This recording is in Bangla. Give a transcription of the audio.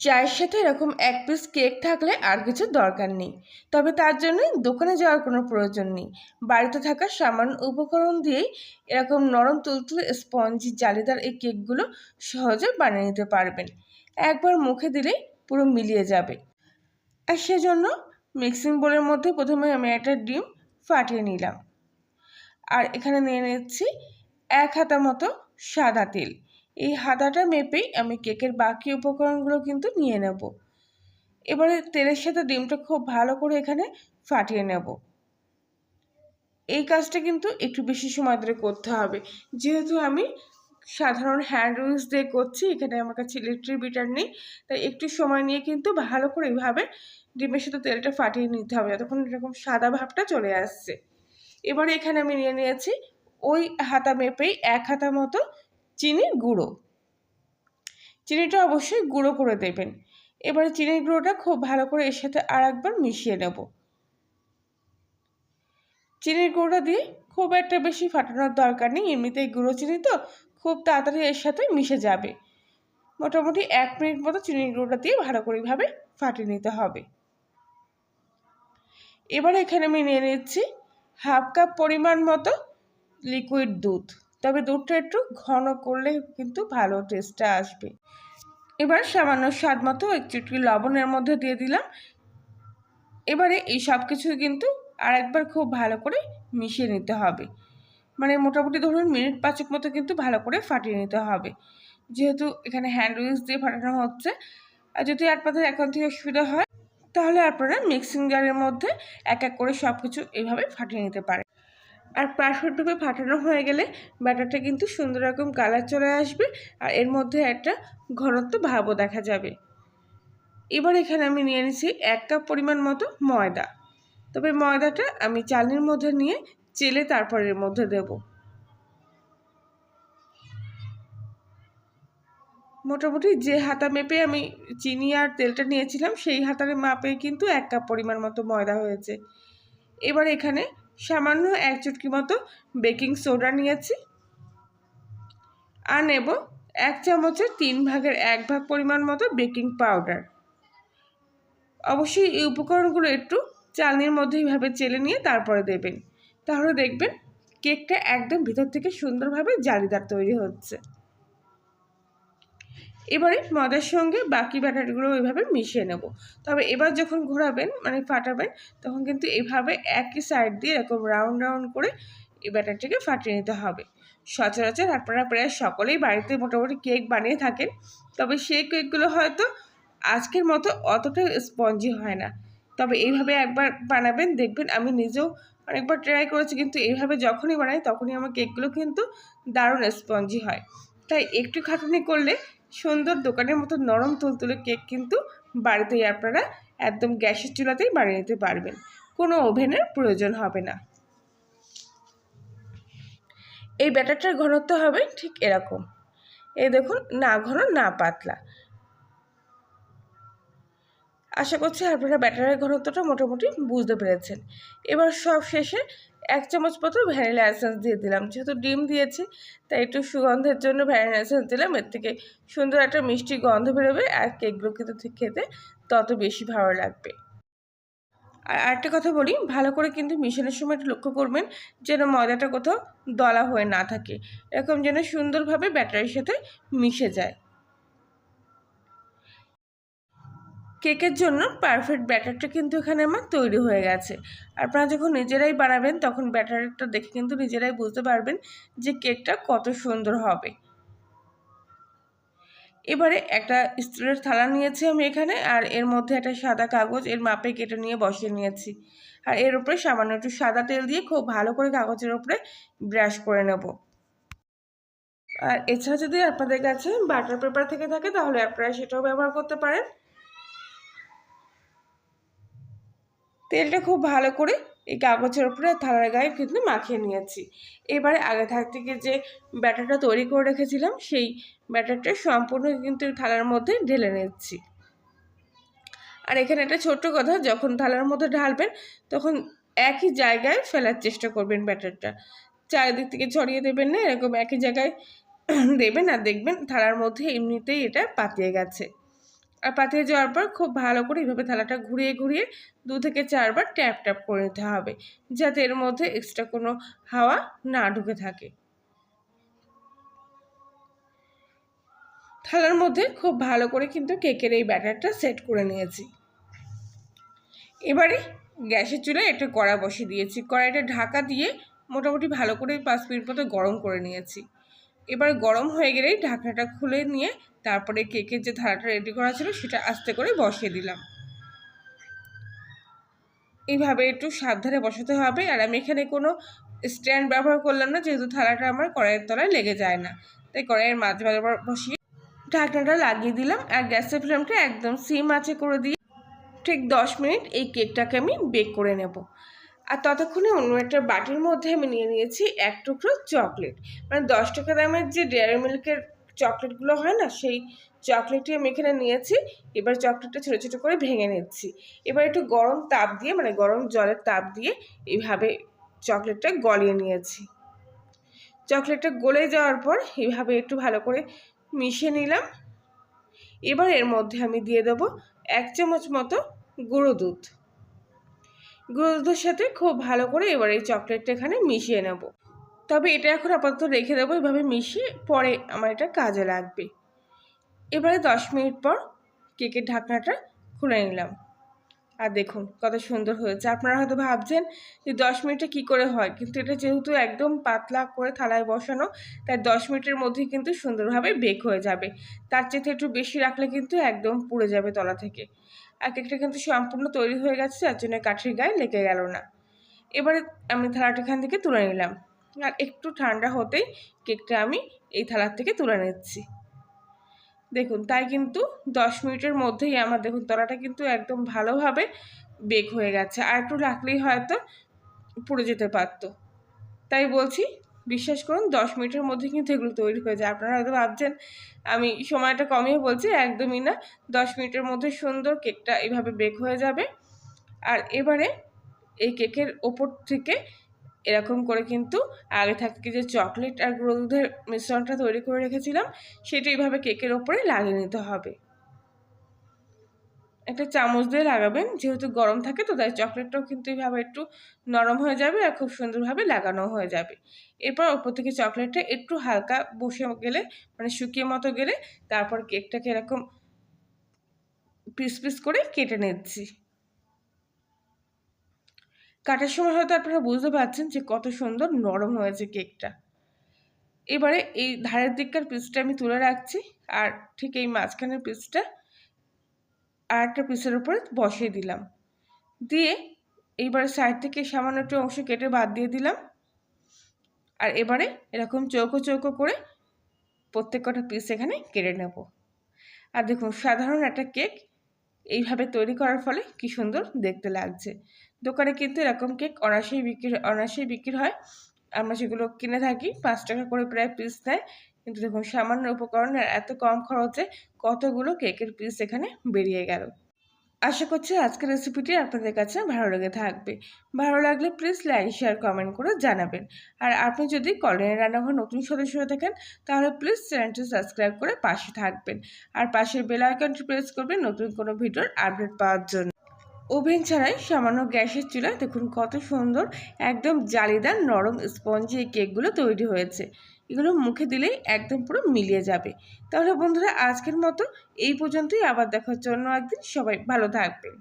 চায়ের সাথে এরকম এক পিস কেক থাকলে আর কিছু দরকার নেই। তবে তার জন্য দোকানে যাওয়ার কোনো প্রয়োজন নেই। বাড়িতে থাকা সামান্য উপকরণ দিয়েই এরকম নরম তুলতুলে স্পঞ্জি জালিদার এই কেকগুলো সহজে বানিয়ে নিতে পারবেন। একবার মুখে দিলেই পুরো মিলিয়ে যাবে। আর সেজন্য মিক্সিং বোলের মধ্যে প্রথমে আমি একটা ডিম ফাটিয়ে নিলাম। আর এখানে নিয়ে নিচ্ছি এক হাতা মতো সাদা তেল। এই হাতাটা মেপেই আমি কেকের বাকি উপকরণগুলো কিন্তু নিয়ে নেব। এবারে তেলের সাথে ডিমটা খুব ভালো করে এখানে ফাটিয়ে নেব। এই কাজটা কিন্তু একটু বেশি সময় ধরে করতে হবে। যেহেতু আমি সাধারণ হ্যান্ড উইচ দিয়ে করছি, এখানে আমার কাছে ইলেকট্রিক বিটার নেই, তাই একটু সময় নিয়ে কিন্তু ভালো করে এইভাবে ডিমের সাথে তেলটা ফাটিয়ে নিতে হবে, যতক্ষণ এরকম সাদা ভাবটা চলে আসছে। এবারে এখানে আমি নিয়ে নিয়েছি ওই হাতা মেপেই এক হাতা মতো চিনির গুঁড়ো। চিনিটা অবশ্যই গুঁড়ো করে দেবেন। এবারে চিনির গুঁড়োটা খুব ভালো করে এর সাথে আর একবার মিশিয়ে নেব। চিনির গুঁড়োটা দিয়ে খুব একটা বেশি ফাটানোর দরকার নেই। এমনিতেই গুঁড়ো চিনি তো, খুব তাড়াতাড়ি এর সাথে মিশে যাবে। মোটামুটি এক মিনিট মতো চিনির গুঁড়োটা দিয়ে ভালো করে এইভাবে ফাটিয়ে নিতে হবে। এবার এখানে আমি নিয়ে নিচ্ছি হাফ কাপ পরিমাণ মতো লিকুইড দুধ। তবে দুধটা একটু ঘন করলে কিন্তু ভালো টেস্টটা আসবে। এবার সামান্য স্বাদ মতো এক চুটকি লবণের মধ্যে দিয়ে দিলাম। এবারে এই সব কিছু কিন্তু আরেকবার খুব ভালো করে মিশিয়ে নিতে হবে। মানে মোটামুটি ধরুন মিনিট পাঁচেক মতো কিন্তু ভালো করে ফাটিয়ে নিতে হবে। যেহেতু এখানে হ্যান্ড উইচ দিয়ে ফাটানো হচ্ছে, আর যদি আপনাদের এখন থেকে অসুবিধা হয়, তাহলে আপনারা মিক্সিং জারের মধ্যে এক এক করে সব কিছু এইভাবে ফাটিয়ে নিতে পারেন। আর পারফেক্টভাবে ফাটানো হয়ে গেলে ব্যাটারটা কিন্তু সুন্দর রকম কালার চলে আসবে আর এর মধ্যে একটা ঘনত্ব ভাবও দেখা যাবে। এবার এখানে আমি নিয়ে নিচ্ছি এক কাপ পরিমাণ মতো ময়দা। তবে ময়দাটা আমি চালনির মধ্যে নিয়ে চেলে তারপর এর মধ্যে দেব। মোটামুটি যে হাতা মেপে আমি চিনি আর তেলটা নিয়েছিলাম, সেই হাতার মাপে কিন্তু এক কাপ পরিমাণ মতো ময়দা হয়েছে। এবার এখানে সামান্য এক চুটকি মতো বেকিং সোডা নিয়েছি। আর নেব এক চামচের তিন ভাগের এক ভাগ পরিমাণ মতো বেকিং পাউডার। অবশ্যই এই উপকরণগুলো একটু চালনির মধ্যে এইভাবে চেলে নিয়ে তারপরে দেবেন। তাহলে দেখবেন কেকটা একদম ভিতর থেকে সুন্দরভাবে জালিদার তৈরি হচ্ছে। এবারে ময়দার সঙ্গে বাকি ব্যাটারগুলো ওইভাবে মিশিয়ে নেব। তবে এবার যখন ঘোরাবেন মানে ফাটাবেন, তখন কিন্তু এভাবে একই সাইড দিয়ে এরকম রাউন্ড রাউন্ড করে এই ব্যাটারটিকে ফাটিয়ে নিতে হবে। সচরাচর আপনারা প্রায় সকলেই বাড়িতে মোটামুটি কেক বানিয়ে থাকেন, তবে সেই কেকগুলো হয়তো আজকের মতো অতটা স্পঞ্জি হয় না। তবে এইভাবে একবার বানাবেন, দেখবেন আমি নিজেও অনেকবার ট্রাই করেছি, কিন্তু এইভাবে যখনই বানাই তখনই আমার কেকগুলো কিন্তু দারুণ স্পঞ্জি হয়। তাই একটু খাটুনি করলে সুন্দর দোকানের মতো নরম তুলতুলে কেক কিন্তু বাড়িতেই আপনারা একদম গ্যাসের চুলাতেই বানিয়ে নিতে পারবেন। কোনো ওভেনের প্রয়োজন হবে না। এই ব্যাটারটার ঘনত্ব হবে ঠিক এরকম। এই দেখুন, না ঘন, না পাতলা। আশা করছি আপনারা ব্যাটারের ঘনত্বটা মোটামুটি বুঝতে পেরেছেন। এবার সব শেষে এক চামচ মতো ভ্যানিলা এসেন্স দিয়ে দিলাম। যেহেতু ডিম দিয়েছি, তাই একটু সুগন্ধের জন্য ভ্যানিলা এসেন্স দিলাম। এর থেকে সুন্দর একটা মিষ্টি গন্ধ বেরোবে আর কেকগুলো কিন্তু খেতে তত বেশি ভালো লাগবে। আর আরেকটা কথা বলি, ভালো করে কিন্তু মিশানোর সময় একটু লক্ষ্য করবেন যেন ময়দাটা কোথাও দলা হয়ে না থাকে। এরকম যেন সুন্দরভাবে ব্যাটারির সাথে মিশে যায়। কেকের জন্য পারফেক্ট ব্যাটারটা কিন্তু এখানে আমার তৈরি হয়ে গেছে। আপনারা যখন নিজেরাই বানাবেন, তখন ব্যাটারটা দেখে কিন্তু নিজেরাই বুঝতে পারবেন যে কেকটা কত সুন্দর হবে। এবারে একটা স্টিলের থালা নিয়েছি আমি এখানে, আর এর মধ্যে একটা সাদা কাগজ, এর মাপে কেটে নিয়ে বসিয়ে নিয়েছি। আর এর উপরে সামান্য একটু সাদা তেল দিয়ে খুব ভালো করে কাগজের উপরে ব্রাশ করে নেব। আর এছাড়া যদি আপনাদের কাছে বাটার পেপার থেকে থাকে, তাহলে আপনারা সেটাও ব্যবহার করতে পারেন। তেলটা খুব ভালো করে এই কাগজের উপরে থালার গায়ে কিন্তু মাখিয়ে নিয়েছি। এবারে আগে থাক থেকে যে ব্যাটারটা তৈরি করে রেখেছিলাম, সেই ব্যাটারটা সম্পূর্ণ কিন্তু থালার মধ্যে ঢেলে নিচ্ছি। আর এখানে একটা ছোট্ট কথা, যখন থালার মধ্যে ঢালবেন, তখন একই জায়গায় ফেলার চেষ্টা করবেন ব্যাটারটা। চারিদিক থেকে ছড়িয়ে দেবেন না, এরকম একই জায়গায় দেবেন আর দেখবেন থালার মধ্যে এমনিতেই এটা পাতিয়ে গেছে। আর পাতিয়ে যাওয়ার পর খুব ভালো করে এইভাবে থালাটা ঘুরিয়ে ঘুরিয়ে দু থেকে চারবার ট্যাপ ট্যাপ করে নিতে হবে, যাতে এর মধ্যে এক্সট্রা কোনো হাওয়া না ঢুকে থাকে। থালার মধ্যে খুব ভালো করে কিন্তু কেকের এই ব্যাটারটা সেট করে নিয়েছি। এবারে গ্যাসের চুলায় একটা কড়া বসিয়ে দিয়েছি। কড়াইটা ঢাকা দিয়ে মোটামুটি ভালো করে পাঁচ মিনিট মতো গরম করে নিয়েছি। এবার গরম হয়ে গেলেই ঢাকনাটা খুলে নিয়ে তারপরে কেকের যে থালাটা রেডি করা ছিল সেটা আস্তে করে বসিয়ে দিলাম। এইভাবে একটু সাবধানে বসাতে হবে আর আমি এখানে কোনো স্ট্যান্ড ব্যবহার করলাম না যেহেতু থালাটা আমার কড়াইয়ের তলায় লেগে যায় না। তাই কড়াইয়ের মাঝে মাঝে বসিয়ে ঢাকনাটা লাগিয়ে দিলাম আর গ্যাসের ফ্লেমটা একদম সিম আছে করে দিয়ে ঠিক দশ মিনিট এই কেকটাকে আমি বেক করে নেব। আর ততক্ষণে অন্য একটা বাটির মধ্যে আমি নিয়ে নিয়েছি এক টুকরো চকলেট। মানে দশ টাকা দামের যে ডেয়ারি মিল্কের চকলেটগুলো হয় না, সেই চকলেটটি আমি এখানে নিয়েছি। এবার চকলেটটা ছোটো ছোটো করে ভেঙে নিচ্ছি। এবার একটু গরম তাপ দিয়ে মানে গরম জলের তাপ দিয়ে এইভাবে চকলেটটা গলিয়ে নিয়েছি। চকলেটটা গলে যাওয়ার পর এইভাবে একটু ভালো করে মিশিয়ে নিলাম। এবার এর মধ্যে আমি দিয়ে দেবো এক চামচ মতো গুঁড়ো দুধ। গুঁড়ো সাথে খুব ভালো করে এবার এই চকলেটটা এখানে মিশিয়ে নেব। তবে এটা এখন আপাতত রেখে দেবো, এভাবে মিশিয়ে পরে আমার এটা কাজে লাগবে। এবারে দশ মিনিট পর কেকের ঢাকনাটা খুলে নিলাম। আর দেখুন কত সুন্দর হয়েছে। আপনারা হয়তো ভাবছেন যে দশ মিনিটে কি করে হয়, কিন্তু এটা যেহেতু একদম পাতলা করে থালায় বসানো, তাই দশ মিনিটের মধ্যেই কিন্তু সুন্দরভাবে বেক হয়ে যাবে। তার চেয়ে একটু বেশি রাখলে কিন্তু একদম পুড়ে যাবে তলা থেকে। আর কেকটা কিন্তু সম্পূর্ণ তৈরি হয়ে গেছে, যার জন্য কাঠের গায়ে লেগে গেল না। এবারে আমি থালাটা এখান থেকে তুলে নিলাম। আর একটু ঠান্ডা হতেই কেকটা আমি এই থালার থেকে তুলে নিচ্ছি। দেখুন, তাই কিন্তু দশ মিনিটের মধ্যেই আমার, দেখুন, তলাটা কিন্তু একদম ভালোভাবে বেক হয়ে গেছে। আর একটু রাখলেই হয়তো পুড়ে যেতে পারতো। তাই বলছি বিশ্বাস করুন, দশ মিনিটের মধ্যে কিন্তু এগুলো তৈরি হয়ে যায়। আপনারা হয়তো ভাবছেন, আমি সময়টা কমিয়ে বলছি? একদমই না। দশ মিনিটের মধ্যে সুন্দর কেকটা এভাবে বেক হয়ে যাবে। আর এবারে এই কেকের ওপর থেকে এরকম করে কিন্তু আগে থাকতে যে চকলেট আর গুঁড়ো মিশ্রণটা তৈরি করে রেখেছিলাম, সেটা এইভাবে কেকের ওপরে লাগিয়ে নিতে হবে। একটা চামচ দিয়ে লাগাবেন। যেহেতু গরম থাকে তো, তাই চকলেটটাও কিন্তু এইভাবে একটু নরম হয়ে যাবে আর খুব সুন্দরভাবে লাগানো হয়ে যাবে। এরপর ওপর থেকে চকলেটটা একটু হালকা বসে গেলে মানে শুকিয়ে মতো গেলে, তারপর কেকটাকে এরকম পিস পিস করে কেটে নিচ্ছি। কাটার সময় হয়তো আপনারা বুঝতে পারছেন যে কত সুন্দর নরম হয়েছে কেকটা। এবারে এই ধারের দিককার পিসটা আমি তুলে রাখছি, আর ঠিক এই মাঝখানের পিসটা আর একটা পিসের উপরে বসিয়ে দিলাম। দিয়ে এইবারে সাইড থেকে সামান্য একটু অংশ কেটে বাদ দিয়ে দিলাম। আর এবারে এরকম চৌকো চৌকো করে প্রত্যেক কটা পিস এখানে কেটে নেব। আর দেখুন, সাধারণ একটা কেক এইভাবে তৈরি করার ফলে কি সুন্দর দেখতে লাগছে। দোকানে কিন্তু এরকম কেক অনায়াসেই বিক্রি অনায়াসেই বিক্রি হয়। আমরা সেগুলো কিনে থাকি, পাঁচ টাকা করে প্রায় পিস দেয় কিন্তু দেখুন, সামান্য উপকরণের এত কম খরচে কতগুলো কেকের পিস এখানে বেরিয়ে গেল। আশা করছি আজকের রেসিপিটি আপনাদের কাছে ভালো লেগে থাকবে। ভালো লাগলে প্লিজ লাইক শেয়ার কমেন্ট করে জানাবেন। আর আপনি যদি কলেনের রান্নাঘর নতুন সদস্য হয়ে থাকেন, তাহলে প্লিজ চ্যানেলটি সাবস্ক্রাইব করে পাশে থাকবেন। আর পাশের বেল আইকনটি প্রেস করবেন নতুন কোনো ভিডিওর আপডেট পাওয়ার জন্য। ওভেন ছাড়াই সামান্য গ্যাসের চুলায় দেখুন কত সুন্দর, একদম জালিদার নরম স্পঞ্জি এই কেকগুলো তৈরি হয়েছে। এগুলো মুখে দিলেই একদম পুরো মিলিয়ে যাবে। তাহলে বন্ধুরা, আজকের মতো এই পর্যন্তই। আবার দেখার জন্য একদিন। সবাই ভালো থাকবেন।